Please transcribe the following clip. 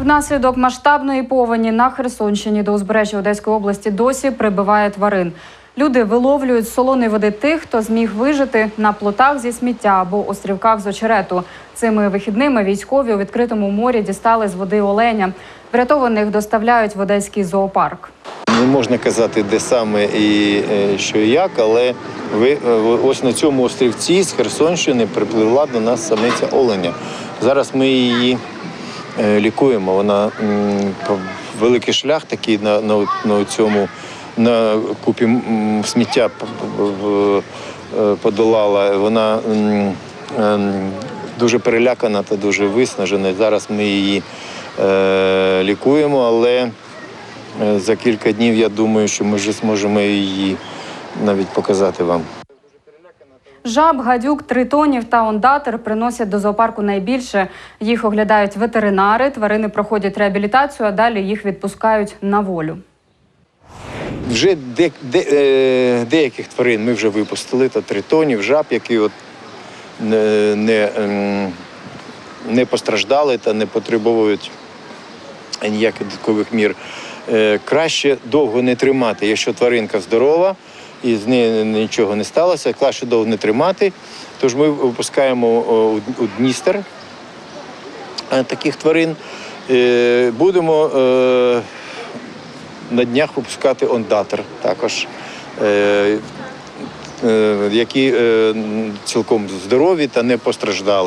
Внаслідок масштабної повені на Херсонщині до узбережжя Одеської області досі прибиває тварин. Люди виловлюють з солоної води тих, хто зміг вижити на плотах зі сміття або острівках з очерету. Цими вихідними військові у відкритому морі дістали з води оленя. Врятованих доставляють в одеський зоопарк. Не можна казати, де саме і е, що і як, але е, ось на цьому острівці з Херсонщини припливла до нас самиця оленя. Зараз ми її лікуємо. Вона великий шлях такий на, на, на цьому на купі сміття е, подолала. Вона ем, дуже перелякана та дуже виснажена. Зараз ми її е, лікуємо, але Е, За кілька днів я думаю, що ми вже зможемо її навіть показати вам. Жаб, гадюк, тритонів та ондатер приносять до зоопарку найбільше. Їх оглядають ветеринари, тварини проходять реабілітацію, а далі їх відпускають на волю. Вже де, де, е, деяких тварин ми вже випустили, та тритонів, жаб, які от не, не, ем, не постраждали та не потребують ніяких додаткових мір. Е, краще довго не тримати. Якщо тваринка здорова і з нею нічого не сталося, краще довго не тримати. Тож ми випускаємо у- Дністер е, таких тварин. Е, Будемо е, на днях випускати ондатер також, які цілком здорові та не постраждали.